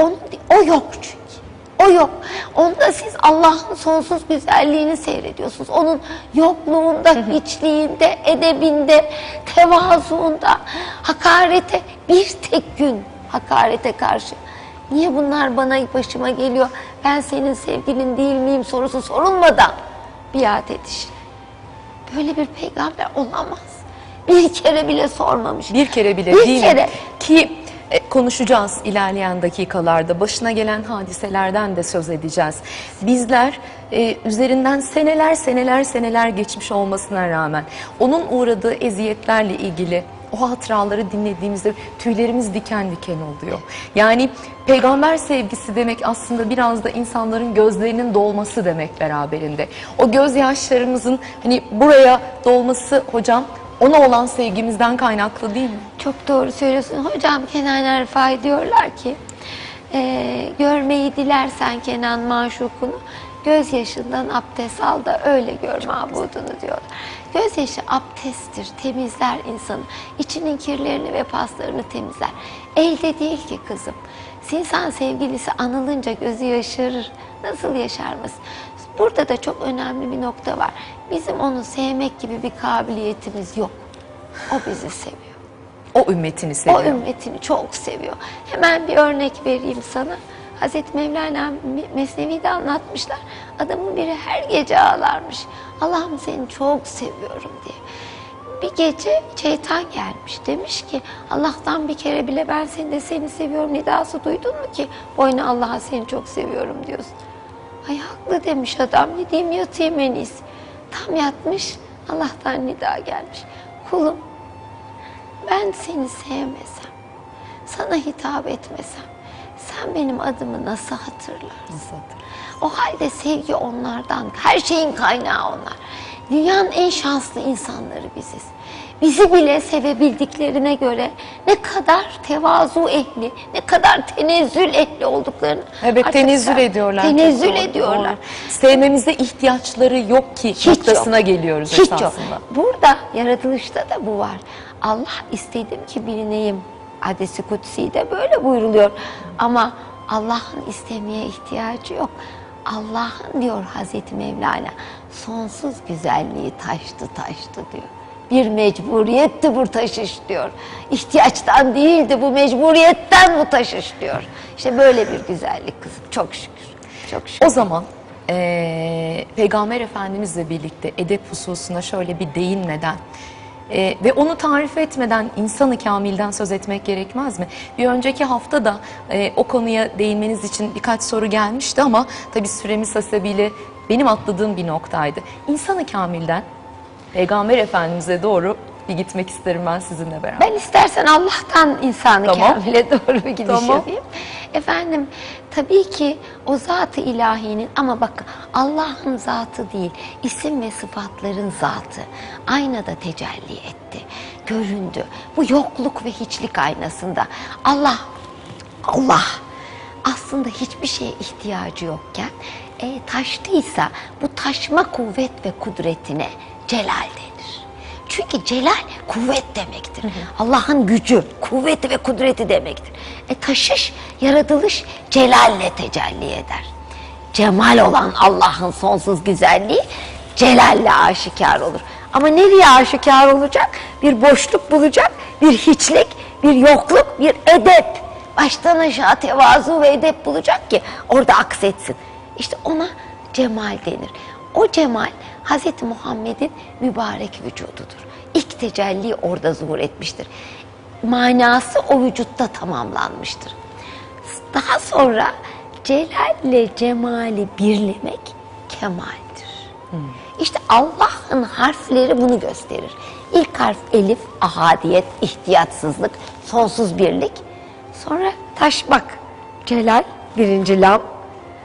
Onun, o yok çünkü. O yok. Onda siz Allah'ın sonsuz güzelliğini seyrediyorsunuz. Onun yokluğunda, hiçliğinde, edebinde, tevazuunda, hakarete bir tek gün hakarete karşı. Niye bunlar bana başıma geliyor? Ben senin sevgilin değil miyim sorusu sorulmadan biat edişine. Böyle bir peygamber olamaz. Bir kere bile sormamış. Bir kere bile Bir değil kere. mi? Ki konuşacağız ilerleyen dakikalarda. Başına gelen hadiselerden de söz edeceğiz. Bizler e, üzerinden seneler seneler seneler geçmiş olmasına rağmen onun uğradığı eziyetlerle ilgili o hatıraları dinlediğimizde tüylerimiz diken diken oluyor. Yani peygamber sevgisi demek aslında biraz da insanların gözlerinin dolması demek beraberinde. O gözyaşlarımızın hani buraya dolması hocam ona olan sevgimizden kaynaklı değil mi? Çok doğru söylüyorsun. Hocam Kenan Erfay diyorlar ki e, görmeyi dilersen Kenan maşukunu gözyaşından abdest al da öyle gör mabudunu diyorlar. Gözyaşı abdesttir, temizler insanı. İçinin kirlerini ve paslarını temizler. Elde değil ki kızım. İnsan sevgilisi anılınca gözü yaşarır. Nasıl yaşarmaz? Burada da çok önemli bir nokta var. Bizim onu sevmek gibi bir kabiliyetimiz yok. O bizi seviyor. O ümmetini O seviyor. ümmetini çok seviyor. Hemen bir örnek vereyim sana. Hazreti Mevlana Mesnevi'de anlatmışlar. Adamın biri her gece ağlarmış. Allah'ım seni çok seviyorum diye. Bir gece şeytan gelmiş. Demiş ki Allah'tan bir kere bile ben seni de seni seviyorum nidası duydun mu ki? Boyuna Allah'a seni çok seviyorum diyorsun. Ay haklı demiş adam. Ne diyeyim yatayım en iyisi. Tam yatmış. Allah'tan nida gelmiş. Kulum ben seni sevmesem, sana hitap etmesem, sen benim adımı nasıl hatırlarsın? O halde sevgi onlardan, her şeyin kaynağı onlar. Dünyanın en şanslı insanları biziz. Bizi bile sevebildiklerine göre ne kadar tevazu ehli, ne kadar tenezzül ehli olduklarını Evet hakikaten tenezzül ediyorlar. Tenezzül Çok doğru, ediyorlar. doğru. Sevmemize ihtiyaçları yok ki Hiç noktasına yok. geliyoruz Hiç esasında. yok. Burada yaratılışta da bu var. Allah istedim ki bilineyim. Hadisi kutsi de böyle buyruluyor. Ama Allah'ın istemeye ihtiyacı yok. Allah'ın diyor Hazreti Mevlana sonsuz güzelliği taştı taştı diyor. Bir mecburiyetti bu taşış diyor. İhtiyaçtan değildi bu mecburiyetten bu taşış diyor. İşte böyle bir güzellik kızım çok şükür. Çok şükür. O zaman eee, Peygamber Efendimizle birlikte edep hususuna şöyle bir değinmeden eee, ve onu tarif etmeden insanı kamilden söz etmek gerekmez mi? Bir önceki hafta da eee, o konuya değinmeniz için birkaç soru gelmişti ama tabii süremiz hasebiyle benim atladığım bir noktaydı. İnsanı kamilden Peygamber Efendimiz'e doğru bir gitmek isterim ben sizinle beraber. Ben istersen Allah'tan insanı Tamam. kamile doğru bir gidiş Tamam. yapayım. Efendim tabii ki o zatı ilahinin ama bak Allah'ın zatı değil isim ve sıfatların zatı aynada tecelli etti. Göründü. Bu yokluk ve hiçlik aynasında. Allah Allah aslında hiçbir şeye ihtiyacı yokken e, taştıysa bu taşma kuvvet ve kudretine celal denir. Çünkü celal kuvvet demektir. Allah'ın gücü, kuvveti ve kudreti demektir. E taşış, yaratılış celalle tecelli eder. Cemal olan Allah'ın sonsuz güzelliği celalle aşikar olur. Ama nereye aşikar olacak? Bir boşluk bulacak, bir hiçlik, bir yokluk, bir edep. Baştan aşağı tevazu ve edep bulacak ki orada aksetsin. İşte ona cemal denir. O cemal Hz. Muhammed'in mübarek vücududur. İlk tecelli orada zuhur etmiştir. Manası o vücutta tamamlanmıştır. Daha sonra celalle cemali birlemek kemaldir. İşte Allah'ın harfleri bunu gösterir. İlk harf elif, ahadiyet, ihtiyatsızlık, sonsuz birlik. Sonra taşmak, celal, birinci lam.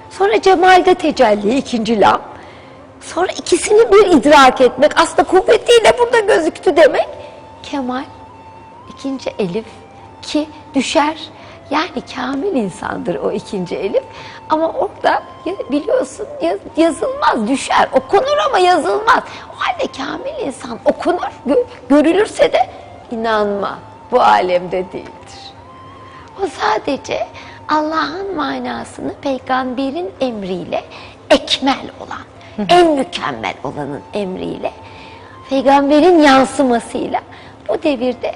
Sonra cemalde tecelli, ikinci lam. Sonra ikisini bir idrak etmek, aslında kuvvetiyle burada gözüktü demek. Kemal, ikinci elif ki düşer. Yani kamil insandır o ikinci elif. Ama orada biliyorsun yaz- yazılmaz, düşer. Okunur ama yazılmaz. O halde kamil insan okunur, gö- görülürse de inanma bu alemde değildir. O sadece Allah'ın manasını peygamberin emriyle ekmel olan, en mükemmel olanın emriyle, peygamberin yansımasıyla bu devirde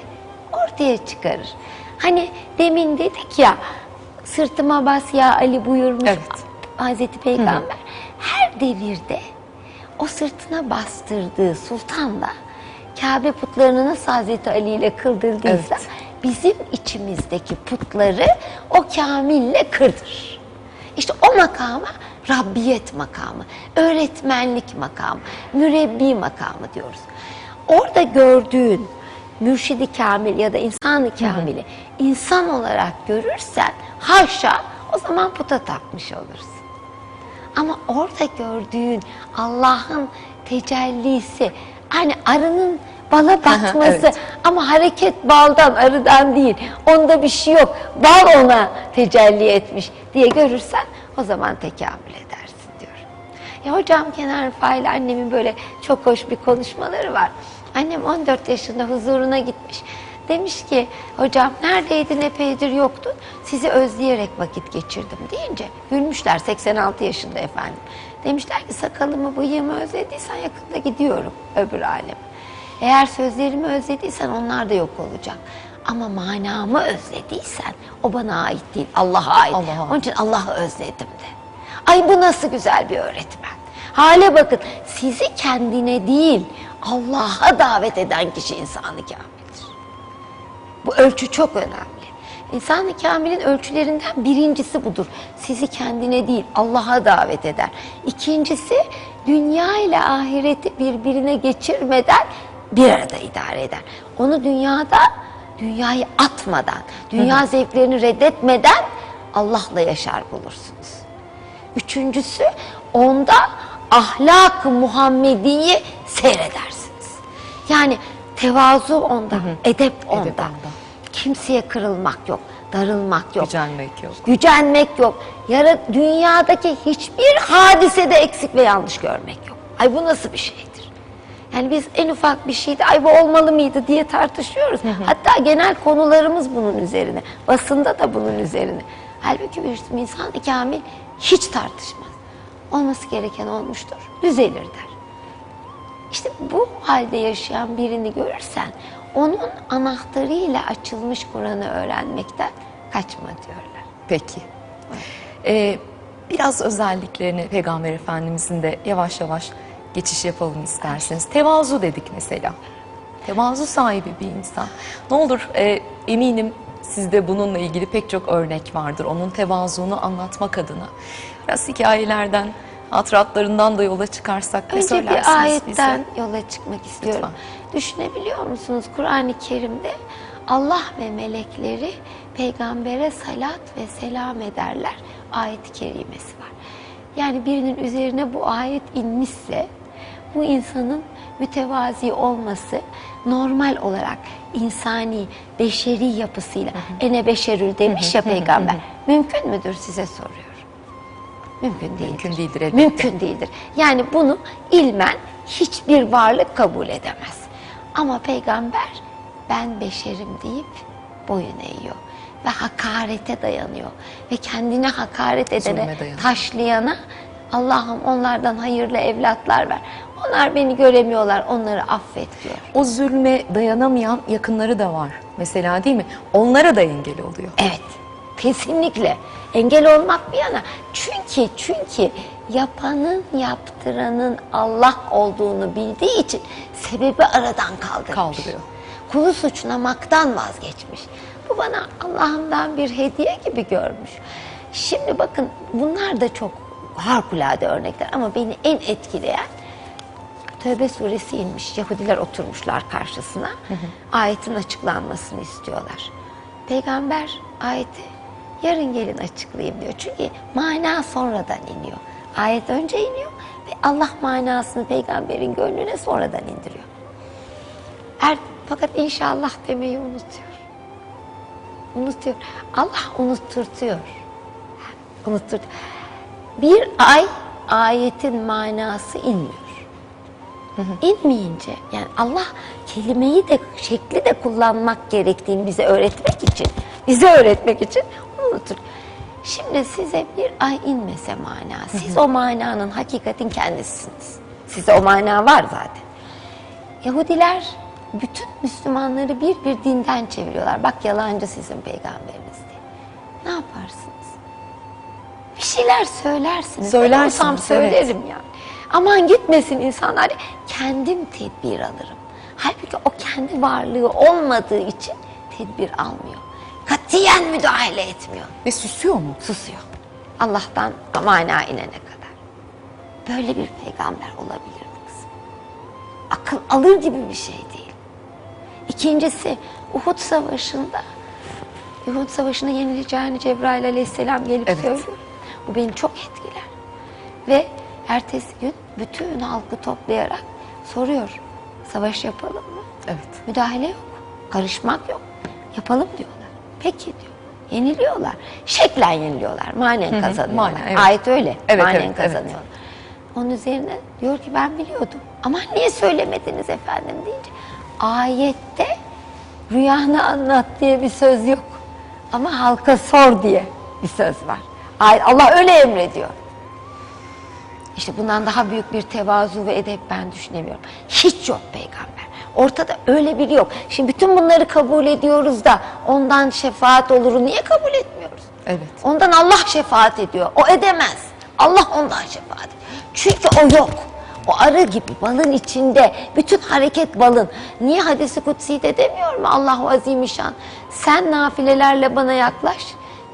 ortaya çıkarır. Hani demin dedik ya, sırtıma bas ya Ali buyurmuş Evet. Hazreti Peygamber. Her devirde o sırtına bastırdığı sultanla Kabe putlarını nasıl Hazreti Ali ile kırdırdıysa Evet. bizim içimizdeki putları o kamille kırdır. İşte o makama Rabbiyet makamı, öğretmenlik makamı, mürebbi makamı diyoruz. Orada gördüğün mürşidi kamil ya da insanı kamili insan olarak görürsen haşa o zaman puta tapmış olursun. Ama orada gördüğün Allah'ın tecellisi hani arının bala batması evet. ama hareket baldan arıdan değil. Onda bir şey yok. Bal ona tecelli etmiş diye görürsen o zaman tekamül edersin diyorum. Ya hocam Kenan Rıfa ile annemin böyle çok hoş bir konuşmaları var. Annem 14 yaşında huzuruna gitmiş. Demiş ki hocam neredeydin epeydir yoktun sizi özleyerek vakit geçirdim deyince gülmüşler 86 yaşında efendim. Demişler ki sakalımı bıyığımı özlediysen yakında gidiyorum öbür aleme. Eğer sözlerimi özlediysen onlar da yok olacak. Ama manamı özlediysen o bana ait değil Allah'a ait. Allah'a ait. Onun için Allah'ı özledim de. Ay bu nasıl güzel bir öğretmen. Hale bakın sizi kendine değil Allah'a davet eden kişi insanı kamildir. Bu ölçü çok önemli. İnsan-ı Kamil'in ölçülerinden birincisi budur. Sizi kendine değil Allah'a davet eder. İkincisi dünya ile ahireti birbirine geçirmeden bir arada idare eder. Onu dünyada dünyayı atmadan, dünya zevklerini reddetmeden Allah'la yaşar bulursunuz. Üçüncüsü onda ahlak-ı Muhammedi'yi seyredersiniz. Yani tevazu onda, edep onda. onda. Kimseye kırılmak yok, darılmak yok. Gücenmek yok. Gücenmek yok. Yara, dünyadaki hiçbir hadisede eksik ve yanlış görmek yok. Ay bu nasıl bir şeydir? Yani biz en ufak bir şeyde ay bu olmalı mıydı diye tartışıyoruz. Hatta genel konularımız bunun üzerine. Basında da bunun üzerine. Halbuki bir insan kamil hiç tartışmaz. Olması gereken olmuştur. Düzelir der. İşte bu halde yaşayan birini görürsen onun anahtarıyla açılmış Kur'an'ı öğrenmekten kaçma diyorlar. Peki. Ee, biraz özelliklerini Peygamber Efendimizin de yavaş yavaş geçiş yapalım isterseniz. Tevazu dedik mesela. Tevazu sahibi bir insan. Ne olur e, eminim sizde bununla ilgili pek çok örnek vardır. Onun tevazuunu anlatmak adına. Biraz hikayelerden, hatıratlarından da yola çıkarsak ne Önce söylersiniz bir ayetten bize? yola çıkmak istiyorum. Lütfen. Düşünebiliyor musunuz? Kur'an-ı Kerim'de Allah ve melekleri peygambere salat ve selam ederler. Ayet-i kerimesi var. Yani birinin üzerine bu ayet inmişse bu insanın mütevazi olması normal olarak insani, beşeri yapısıyla ene beşerül demiş ya peygamber. Mümkün müdür size soruyorum. Mümkün değildir. Mümkün değildir elbette. Mümkün değildir. Yani bunu ilmen hiçbir varlık kabul edemez. Ama peygamber ben beşerim deyip boyun eğiyor. Ve hakarete dayanıyor. Ve kendine hakaret edene, taşlayana Allah'ım onlardan hayırlı evlatlar ver. Onlar beni göremiyorlar, onları affet diyor. O zulme dayanamayan yakınları da var. Mesela değil mi? Onlara da engel oluyor. Evet. Kesinlikle. Engel olmak bir yana. Çünkü çünkü yapanın yaptıranın Allah olduğunu bildiği için sebebi aradan kaldırmış. Kaldırıyor. Kulu suçlamaktan vazgeçmiş. Bu bana Allah'ımdan bir hediye gibi görmüş. Şimdi bakın bunlar da çok harikulade örnekler ama beni en etkileyen Tövbe suresi inmiş. Yahudiler oturmuşlar karşısına. Ayetin açıklanmasını istiyorlar. Peygamber ayeti yarın gelin açıklayayım diyor. Çünkü mana sonradan iniyor. Ayet önce iniyor ve Allah manasını peygamberin gönlüne sonradan indiriyor. Er, fakat inşallah demeyi unutuyor. Unutuyor. Allah unutturtuyor. Unuttur. Bir ay ayetin manası inmiyor. İnmeyince yani Allah kelimeyi de şekli de kullanmak gerektiğini bize öğretmek için bize öğretmek için unutur. Şimdi size bir ay inmese mana, siz o mananın hakikatin kendisiniz. Size o mana var zaten. Yahudiler bütün Müslümanları bir bir dinden çeviriyorlar. Bak yalancı sizin peygamberiniz diye. Ne yaparsınız? Şeyler söylersiniz. Söylersiniz, Ben evet. söylerim yani. Aman gitmesin insanlar. Kendim tedbir alırım. Halbuki o kendi varlığı olmadığı için tedbir almıyor. Katiyen müdahale etmiyor. Ve susuyor mu? Susuyor. Allah'tan mana inene kadar. Böyle bir peygamber olabilir mi kızım? Akıl alır gibi bir şey değil. İkincisi Uhud Savaşı'nda Uhud Savaşı'nda yenileceğini Cebrail Aleyhisselam gelip Evet. söylüyor. Bu beni çok etkiler. Ve ertesi gün bütün halkı toplayarak soruyor. Savaş yapalım mı? Evet. Müdahale yok. Karışmak yok. Yapalım diyorlar. Peki diyor. Yeniliyorlar. Şeklen yeniliyorlar. Manen kazanıyorlar. manen, evet. Ayet öyle. Evet, Manen evet, evet. kazanıyorlar. Onun üzerine diyor ki ben biliyordum. Ama niye söylemediniz efendim deyince. Ayette rüyanı anlat diye bir söz yok. Ama halka sor diye bir söz var. Ay- Allah öyle emrediyor. İşte bundan daha büyük bir tevazu ve edep ben düşünemiyorum. Hiç yok peygamber. Ortada öyle biri yok. Şimdi bütün bunları kabul ediyoruz da ondan şefaat olur. Niye kabul etmiyoruz? Evet. Ondan Allah şefaat ediyor. O edemez. Allah ondan şefaat ediyor. Çünkü o yok. O arı gibi balın içinde. Bütün hareket balın. Niye hadisi kutsi de demiyor mu Allahu Azimüşşan? Sen nafilelerle bana yaklaş.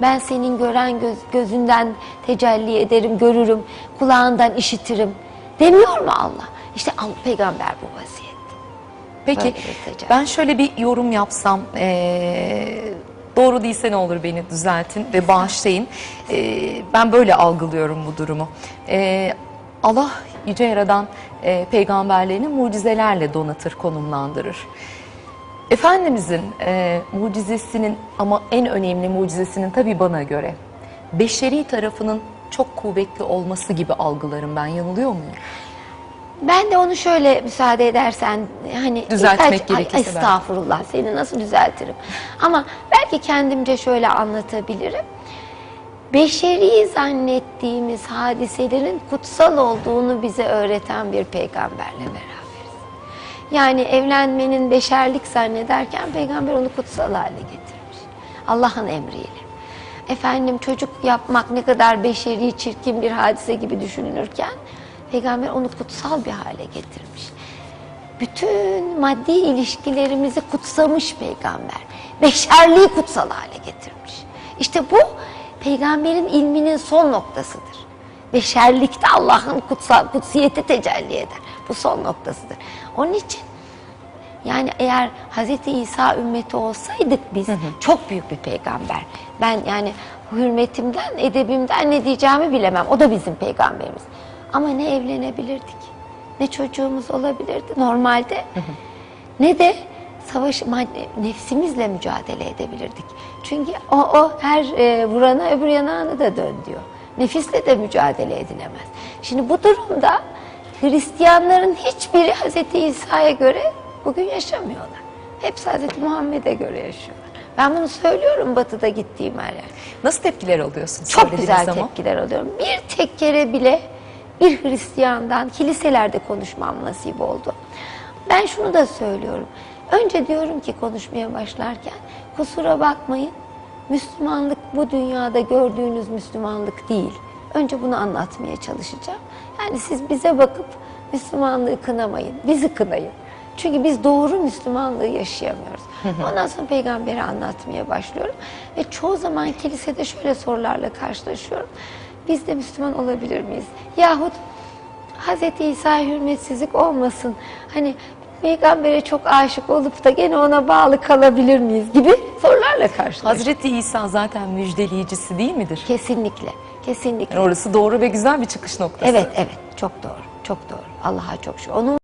Ben senin gören göz, gözünden tecelli ederim, görürüm. Kulağından işitirim. Demiyor mu Allah? İşte Allah, peygamber bu vaziyette. Peki ben şöyle bir yorum yapsam eee, doğru değilse ne olur beni düzeltin ve bağışlayın. Eee, ben böyle algılıyorum bu durumu. Eee, Allah Yüce Yaradan eee, peygamberlerini mucizelerle donatır, konumlandırır. Efendimizin eee, mucizesinin ama en önemli mucizesinin tabii bana göre beşeri tarafının çok kuvvetli olması gibi algılarım ben. Yanılıyor muyum? Ben de onu şöyle müsaade edersen hani Düzeltmek birkaç- Ay, gerekirse belki. estağfurullah seni nasıl düzeltirim. Ama belki kendimce şöyle anlatabilirim. Beşeri zannettiğimiz hadiselerin kutsal olduğunu bize öğreten bir peygamberle beraberiz. Yani evlenmenin beşerlik zannederken peygamber onu kutsal hale getirmiş. Allah'ın emriyle. Efendim çocuk yapmak ne kadar beşeri, çirkin bir hadise gibi düşünülürken peygamber onu kutsal bir hale getirmiş. Bütün maddi ilişkilerimizi kutsamış peygamber. Beşerliği kutsal hale getirmiş. İşte bu peygamberin ilminin son noktasıdır. Beşerlikte Allah'ın kutsal kutsiyeti tecelli eder. Bu son noktasıdır. Onun için yani eğer Hz. İsa ümmeti olsaydık biz çok büyük bir peygamber. Ben yani hürmetimden, edebimden ne diyeceğimi bilemem. O da bizim peygamberimiz. Ama ne evlenebilirdik, ne çocuğumuz olabilirdi normalde. ne de savaş nefsimizle mücadele edebilirdik. Çünkü o, o her e, vurana öbür yanağını da dön diyor. Nefisle de mücadele edilemez. Şimdi bu durumda Hristiyanların hiçbiri Hz. İsa'ya göre bugün yaşamıyorlar. Hepsi Hz. Muhammed'e göre yaşıyorlar. Ben bunu söylüyorum batıda gittiğim her yer. Nasıl tepkiler alıyorsunuz? Çok güzel zaman? tepkiler alıyorum. Bir tek kere bile bir Hristiyandan kiliselerde konuşmam nasip oldu. Ben şunu da söylüyorum. Önce diyorum ki konuşmaya başlarken kusura bakmayın. Müslümanlık bu dünyada gördüğünüz Müslümanlık değil. Önce bunu anlatmaya çalışacağım. Yani siz bize bakıp Müslümanlığı kınamayın, bizi kınayın. Çünkü biz doğru Müslümanlığı yaşayamıyoruz. Ondan sonra peygamberi anlatmaya başlıyorum. Ve çoğu zaman kilisede şöyle sorularla karşılaşıyorum. Biz de Müslüman olabilir miyiz? Yahut Hz. İsa hürmetsizlik olmasın. Hani peygambere çok aşık olup da gene ona bağlı kalabilir miyiz gibi sorularla karşılaşıyorum. Hazreti İsa zaten müjdeleyicisi değil midir? Kesinlikle, kesinlikle. Yani orası doğru ve güzel bir çıkış noktası. Evet, evet. Çok doğru, çok doğru. Allah'a çok şükür. Onun